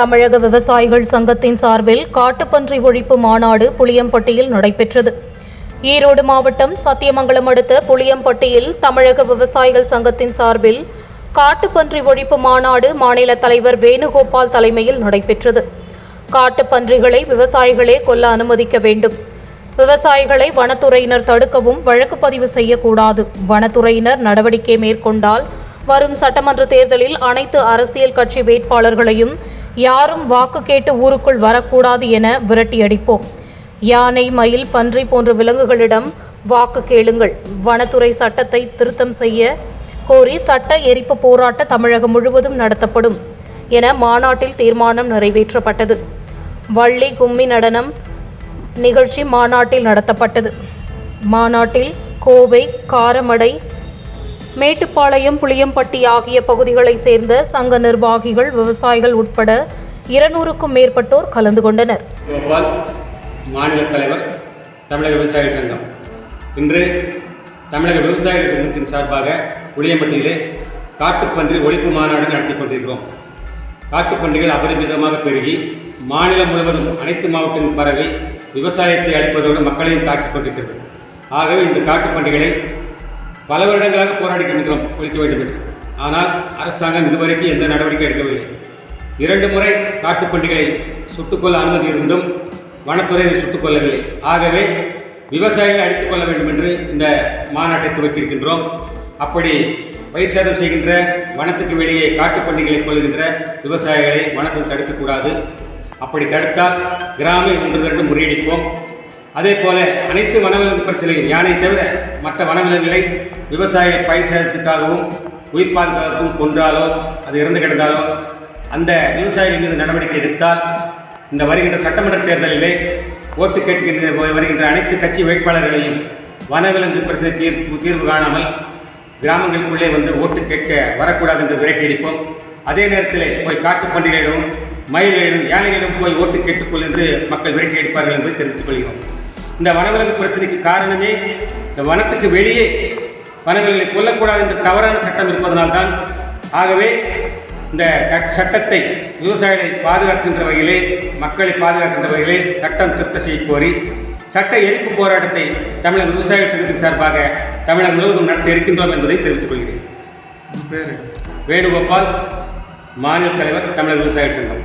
தமிழக விவசாயிகள் சங்கத்தின் சார்பில் காட்டுப்பன்றி ஒழிப்பு மாநாடு புளியம்பட்டியில் நடைபெற்றது. ஈரோடு மாவட்டம் சத்தியமங்கலம் அடுத்த புளியம்பட்டியில் தமிழக விவசாயிகள் சங்கத்தின் சார்பில் காட்டுப்பன்றி ஒழிப்பு மாநாடு மாநில தலைவர் வேணுகோபால் தலைமையில் நடைபெற்றது. காட்டுப்பன்றிகளை விவசாயிகளே கொல்ல அனுமதிக்க வேண்டும். விவசாயிகளை வனத்துறையினர் தடுக்கவும் வழக்கு பதிவு செய்யக்கூடாது. வனத்துறையினர் நடவடிக்கை மேற்கொண்டால் வரும் சட்டமன்ற தேர்தலில் அனைத்து அரசியல் கட்சி வேட்பாளர்களையும் யாரும் வாக்கு கேட்டு ஊருக்குள் வரக்கூடாது என விரட்டியடிப்போம். யானை மயில் பன்றி போன்ற விலங்குகளிடம் வாக்கு கேளுங்கள். வனத்துறை சட்டத்தை திருத்தம் செய்ய கோரி சட்ட எரிப்பு போராட்ட தமிழகம் முழுவதும் நடத்தப்படும் என மாநாட்டில் தீர்மானம் நிறைவேற்றப்பட்டது. வள்ளி கும்மி நடனம் நிகழ்ச்சி மாநாட்டில் நடத்தப்பட்டது. மாநாட்டில் கோவை காரமடை மேட்டுப்பாளையம் புளியம்பட்டி ஆகிய பகுதிகளைச் சேர்ந்த சங்க நிர்வாகிகள் விவசாயிகள் உட்பட இருநூறுக்கும் மேற்பட்டோர் கலந்து கொண்டனர். கோபால் மாநில தலைவர் தமிழக விவசாயிகள் சங்கம். இன்று தமிழக விவசாயிகள் சங்கத்தின் சார்பாக புளியம்பட்டியிலே காட்டுப்பன்றி ஒழிப்பு மாநாடு நடத்தி கொண்டிருக்கிறோம். காட்டுப்பன்றிகள் அபரிமிதமாக பெருகி மாநிலம் முழுவதும் அனைத்து மாவட்டங்களிலும் பரவி விவசாயத்தை அழிப்பதோடு மக்களையும் தாக்கிக் கொண்டிருக்கிறது. ஆகவே இந்த காட்டுப்பன்றிகளை பல வருடங்களாக போராடி கொண்டிருக்கிறோம் ஒழிக்க வேண்டும் ஆனால் அரசாங்கம் இதுவரைக்கும் எந்த நடவடிக்கை எடுக்கவில்லை. இரண்டு முறை காட்டுப்பன்றிகளை சுட்டுக்கொள்ள அனுமதி இருந்தும் வனத்துறை சுட்டுக்கொள்ளவில்லை சுட்டுக் கொள்ளவில்லை ஆகவே விவசாயிகளை அடித்துக் கொள்ள வேண்டும் என்று இந்த மாநாட்டை துவக்கியிருக்கின்றோம். அப்படி பயிர் சேதம் செய்கின்ற வனத்துக்கு வெளியே காட்டுப்பன்றிகளை கொள்கின்ற விவசாயிகளை வனத்தில் தடுக்கக்கூடாது அப்படி தடுத்தால் கிராம ஒன்று திரண்டு முறியடிப்போம். அதே போல அனைத்து வனவிலங்கு பிரச்சனையும் யானை தவிர மற்ற வனவிலங்குகளை விவசாய பயிர் சேதத்துக்காகவும் உயிர் பாதுகாப்பும் கொன்றாலோ அது இறந்து கிடந்தாலோ அந்த விவசாயிகள் மீது நடவடிக்கை எடுத்தால் இந்த வருகின்ற சட்டமன்ற தேர்தலிலே ஓட்டு கேட்கின்ற வருகின்ற அனைத்து கட்சி வேட்பாளர்களையும் வனவிலங்கு பிரச்சனை தீர்ப்பு தீர்வு காணாமல் கிராமங்களுக்குள்ளே வந்து ஓட்டு கேட்க வரக்கூடாது என்று விரட்டி அடிப்போம். அதே நேரத்தில் போய் காட்டுப்பன்றிகளிடம் மயில்களிடம் யானைகளிடம் போய் ஓட்டு கேட்டுக்கொள் என்று மக்கள் விரட்டி அடிப்பார்கள் என்பதை தெரிவித்துக் கொள்கிறோம். இந்த வனவிலங்கு பிரச்சனைக்கு காரணமே இந்த வனத்துக்கு வெளியே வனவிலங்குகளை கொல்லக்கூடாது என்ற தவறான சட்டம் இருப்பதனால்தான். ஆகவே இந்த சட்டத்தை விவசாயிகளை பாதுகாக்கின்ற வகையிலே மக்களை பாதுகாக்கின்ற வகையிலே சட்டம் திருத்த செய்ய கோரி சட்ட எரிப்பு போராட்டத்தை தமிழக விவசாயிகள் சங்கத்தின் சார்பாக தமிழகம் முழுவதும் நடத்த இருக்கின்றோம் என்பதை தெரிவித்துக் கொள்கிறேன். வேணுகோபால் மாநில தலைவர் தமிழக விவசாயிகள் சங்கம்.